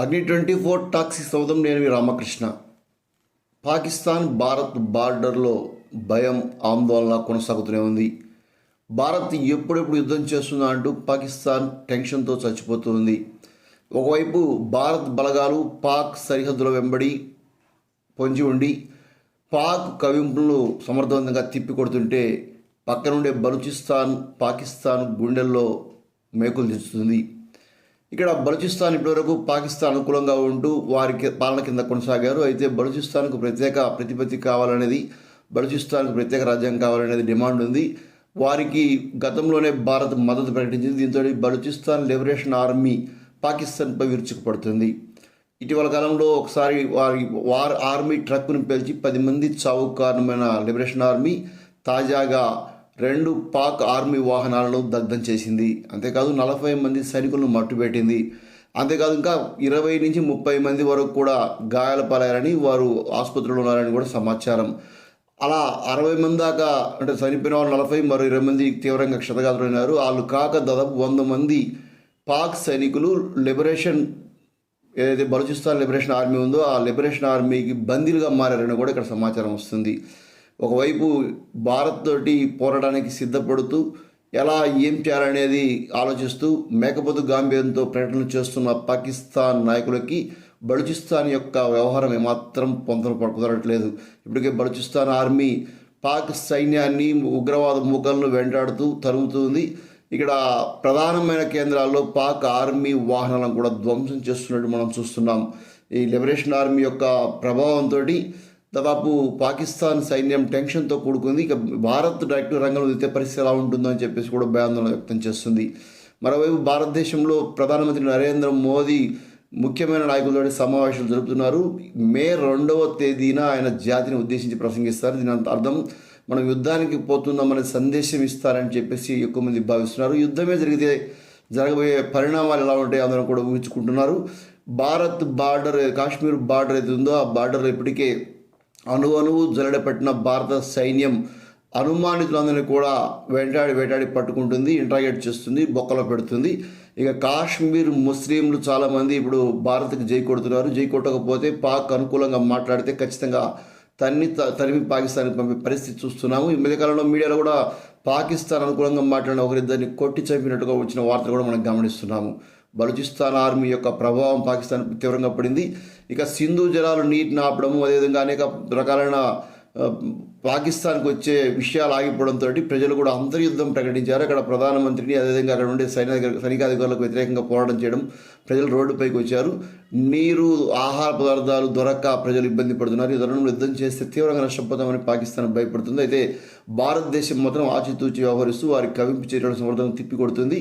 అగ్ని twenty four taxi సౌదం నేను రామకృష్ణ. పాకిస్తాన్ భారత్ బార్డర్లో భయం ఆందోళన కొనసాగుతూనే ఉంది. భారత్ ఎప్పుడెప్పుడు యుద్ధం చేస్తుందా అంటూ పాకిస్తాన్ టెన్షన్తో చచ్చిపోతుంది. ఒకవైపు భారత్ బలగాలు పాక్ సరిహద్దుల వెంబడి పొంచి ఉండి పాక్ కవింపులను సమర్థవంతంగా తిప్పికొడుతుంటే పక్కనుండే బలూచిస్తాన్ పాకిస్తాన్ గుండెల్లో మేకులు తెచ్చుతుంది ఇక్కడ బలూచిస్తాన్ ఇప్పటివరకు పాకిస్తాన్ అనుకూలంగా ఉంటూ వారికి పాలన కింద కొనసాగారు. అయితే బలూచిస్తాన్కు ప్రత్యేక ప్రతిపత్తి కావాలనేది బలూచిస్తాన్కు ప్రత్యేక రాజ్యం కావాలనేది డిమాండ్ ఉంది. వారికి గతంలోనే భారత్ మద్దతు ప్రకటించింది. దీంతో బలూచిస్తాన్ లిబరేషన్ ఆర్మీ పాకిస్తాన్పై విరుచుకుపడుతుంది ఇటీవల కాలంలో ఒకసారి వారి వార్ ఆర్మీ ట్రక్కును పేల్చి పది మంది చావు కారణమైన లిబరేషన్ ఆర్మీ తాజాగా రెండు పాక్ ఆర్మీ వాహనాలను దగ్ధం చేసింది. అంతేకాదు నలభై మంది సైనికులను మట్టుపెట్టింది అంతేకాదు ఇంకా ఇరవై నుంచి ముప్పై మంది వరకు కూడా గాయాల పాలయ్యారని వారు ఆసుపత్రిలో ఉన్నారని కూడా సమాచారం. అలా అరవై మంది దాకా అంటే చనిపోయిన వాళ్ళు నలభై మరో ఇరవై మంది తీవ్రంగా క్షతగాతులైనారు వాళ్ళు కాక దాదాపు వంద మంది పాక్ సైనికులు లిబరేషన్ ఏదైతే బలూచిస్తాన్ లిబరేషన్ ఆర్మీ ఉందో ఆ లిబరేషన్ ఆర్మీకి బందీలుగా మారారని కూడా ఇక్కడ సమాచారం వస్తుంది. ఒకవైపు భారత్ తోటి పోరాటానికి సిద్ధపడుతూ ఎలా ఏం చేయాలనేది ఆలోచిస్తూ మేకపోతు గాంభీర్యంతో ప్రకటనలు చేస్తున్న పాకిస్తాన్ నాయకులకి బలూచిస్తాన్ యొక్క వ్యవహారం ఏమాత్రం పొంతన పడుకుదరట్లేదు ఇప్పటికే బలూచిస్తాన్ ఆర్మీ పాక్ సైన్యాన్ని ఉగ్రవాద మూకలను వెంటాడుతూ తరుగుతుంది. ఇక్కడ ప్రధానమైన కేంద్రాల్లో పాక్ ఆర్మీ వాహనాలను కూడా ధ్వంసం చేస్తున్నట్టు మనం చూస్తున్నాం. ఈ లిబరేషన్ ఆర్మీ యొక్క ప్రభావంతో దాదాపు పాకిస్తాన్ సైన్యం టెన్షన్తో కూడుకుంది. ఇక భారత్ డైరెక్ట్ రంగంలో దితే పరిస్థితి ఎలా ఉంటుందో అని చెప్పేసి కూడా భయాందోళన వ్యక్తం చేస్తుంది. మరోవైపు భారతదేశంలో ప్రధానమంత్రి నరేంద్ర మోదీ ముఖ్యమైన నాయకులతో సమావేశాలు జరుపుతున్నారు. మే రెండవ తేదీన ఆయన జాతిని ఉద్దేశించి ప్రసంగిస్తారు. దీని అంత అర్థం మనం యుద్ధానికి పోతున్నామనే సందేశం ఇస్తారని చెప్పేసి ఎక్కువ మంది భావిస్తున్నారు. యుద్ధమే జరిగితే జరగబోయే పరిణామాలు ఎలా ఉంటాయి అందరం కూడా ఊహించుకుంటున్నారు. భారత్ బార్డర్ కాశ్మీర్ బార్డర్ అయితే ఉందో ఆ బార్డర్ ఇప్పటికే అణు అణువు భారత సైన్యం అనుమానితులందరినీ కూడా వెంటాడి వేటాడి పట్టుకుంటుంది ఇంట్రాగేట్ చేస్తుంది బొక్కలో పెడుతుంది. ఇక కాశ్మీర్ ముస్లింలు చాలామంది ఇప్పుడు భారత్కి జై కొడుతున్నారు. జై కొట్టకపోతే పాక్ అనుకూలంగా మాట్లాడితే ఖచ్చితంగా తన్ని త- తరిమి పాకిస్తాన్కి పంపే పరిస్థితి చూస్తున్నాము. ఈ మధ్యకాలంలో మీడియాలో కూడా పాకిస్తాన్ అనుకూలంగా మాట్లాడిన ఒకరిద్దరిని కొట్టి చంపినట్టుగా వచ్చిన వార్తలు కూడా మనం గమనిస్తున్నాము. బలూచిస్తాన్ ఆర్మీ యొక్క ప్రభావం పాకిస్తాన్ తీవ్రంగా పడింది. ఇక సింధు జలాలు నీటిని ఆపడము అదేవిధంగా అనేక రకాలైన పాకిస్తాన్కి వచ్చే విషయాలు ఆగిపోవడంతో ప్రజలు కూడా అంతర్యుద్ధం ప్రకటించారు. అక్కడ ప్రధానమంత్రిని అదేవిధంగా అక్కడ ఉండే సైనిక సైనికాధికారులకు వ్యతిరేకంగా పోరాటం చేయడం ప్రజలు రోడ్డుపైకి వచ్చారు. నీరు ఆహార పదార్థాలు దొరక్క ప్రజలు ఇబ్బంది పడుతున్నారు. ఈ ధరణం యుద్ధం చేస్తే తీవ్రంగా నష్టపోతామని పాకిస్తాన్ భయపడుతుంది. అయితే భారతదేశం మాత్రం ఆచితూచి వ్యవహరిస్తూ వారి కవింపు చర్యల సమర్థం తిప్పికొడుతుంది.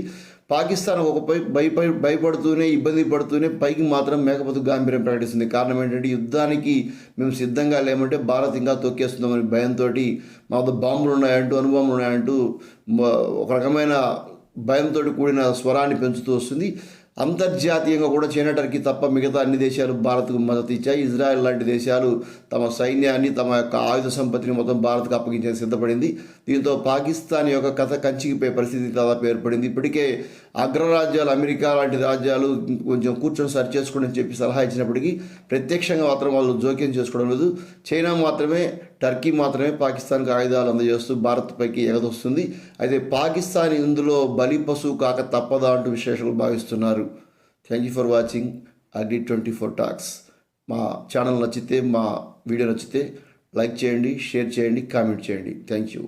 పాకిస్తాన్ ఒకపై భయపై భయపడుతూనే ఇబ్బంది పడుతూనే పైకి మాత్రం మేకపోతు గాంభీర్యం ప్రకటిస్తుంది. కారణం ఏంటంటే యుద్ధానికి మేము సిద్ధంగా లేమంటే భారత్ ఇంకా తొక్కేస్తుందామని భయంతో మా వద్ద బాంబులు ఉన్నాయంటూ అనుభవం ఉన్నాయంటూ ఒక రకమైన భయంతో కూడిన స్వరాన్ని పెంచుతూ వస్తుంది. అంతర్జాతీయంగా కూడా చైనా టర్కీ తప్ప మిగతా అన్ని దేశాలు భారత్కు మద్దతు ఇచ్చాయి. ఇజ్రాయెల్ లాంటి దేశాలు తమ సైన్యాన్ని తమ యొక్క ఆయుధ సంపత్తిని మొత్తం భారత్కు అప్పగించేందుకు సిద్ధపడింది. దీంతో పాకిస్తాన్ యొక్క కథ కంచికిపోయే పరిస్థితి దాదాపు ఏర్పడింది. ఇప్పటికే అగ్రరాజ్యాలు అమెరికా లాంటి రాజ్యాలు కొంచెం కూర్చొని సరి చేసుకోండి అని చెప్పి సలహా ఇచ్చినప్పటికీ ప్రత్యక్షంగా మాత్రం వాళ్ళు జోక్యం చేసుకోవడం లేదు. చైనా మాత్రమే టర్కీ మాత్రమే పాకిస్తాన్కి ఆయుధాలు అందజేస్తూ భారత్పైకి ఎగదొస్తుంది. అయితే పాకిస్తాన్ ఇందులో బలి పశువు కాక తప్పదా అంటూ విశేషాలు భావిస్తున్నారు. Thank you for watching agri twenty four talks మా ఛానల్ నచ్చితే మా వీడియో నచ్చితే లైక్ చేయండి షేర్ చేయండి కామెంట్ చేయండి. Thank you